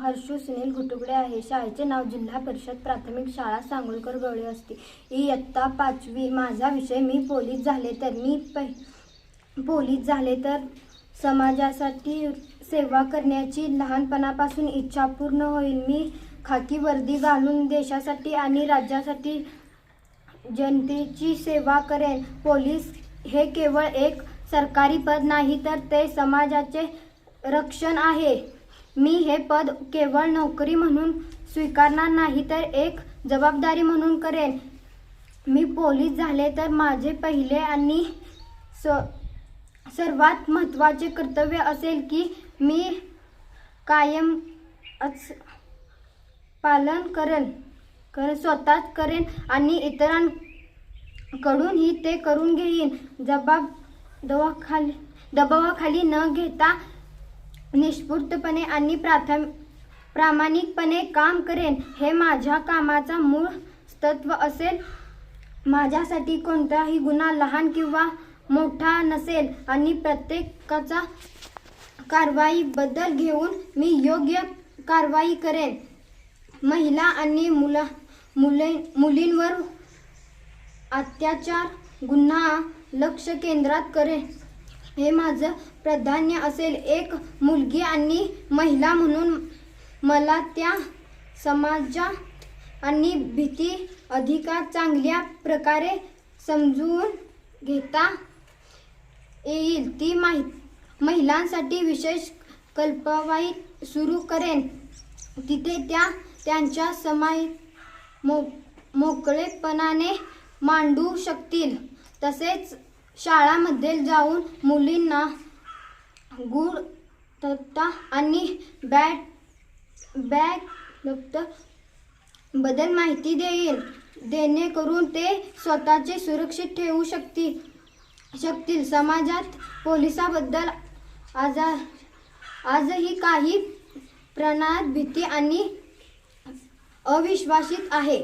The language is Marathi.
हर्षू सुनील घुटुगडे आहे. शाळेचे नाव जिल्हा परिषद प्राथमिक शाळा सांगोलकर गवळी असते. इयत्ता पाचवी माझा विषय मी पोलीस झाले तर मी पै पोलीस झाले तर समाजासाठी सेवा करण्याची लहानपणापासून इच्छा पूर्ण होईल. मी खाकी वर्दी घालून देशासाठी आणि राज्यासाठी जनतेची सेवा करेन पोलीस हे केवळ एक सरकारी पद नाही तर ते समाजाचे रक्षण आहे. मी हे पद केवळ नोकरी म्हणून स्वीकारणार नाही तर एक जबाबदारी म्हणून करेन. मी पोलीस झाले तर माझे पहिले आणि स सर्वात महत्त्वाचे कर्तव्य असेल की मी कायम अच पालन करेन कर स्वतःच करेन आणि इतरांकडूनही ते करून घेईन. जबाब दवाखाली दबावाखाली न घेता निष्फूर्तपणे आणि प्राथम प्रामाणिकपणे काम करेन हे माझ्या कामाचा मूळ तत्व असेल. माझ्यासाठी कोणताही गुन्हा लहान किंवा मोठा नसेल आणि प्रत्येकाचा कारवाई बदल घेऊन मी योग्य कारवाई करेन. महिला आणि मुला मुले मुलींवर अत्याचार गुन्हा लक्ष केंद्रात करेन. हे माझं प्राधान्य असेल. एक मुलगी आणि महिला म्हणून मला त्या समाजा आणि भीती अधिकार चांगल्या प्रकारे समजून घेता येईल. ती माहि महिलांसाठी विशेष कल्पवाई सुरू करेन. तिथे त्या त्यांच्या समाय मो मोकळेपणाने मांडू शकतील. तसेच शाळामध्ये जाऊन मुलींना गुड तत्ता आणि बॅट बॅग लप्त बदल माहिती देईल जेणेकरून ते स्वतःचे सुरक्षित ठेवू शकतील शकतील. समाजात पोलिसाबद्दल आजा आजही काही प्रणात भीती आणि अविश्वासित आहे.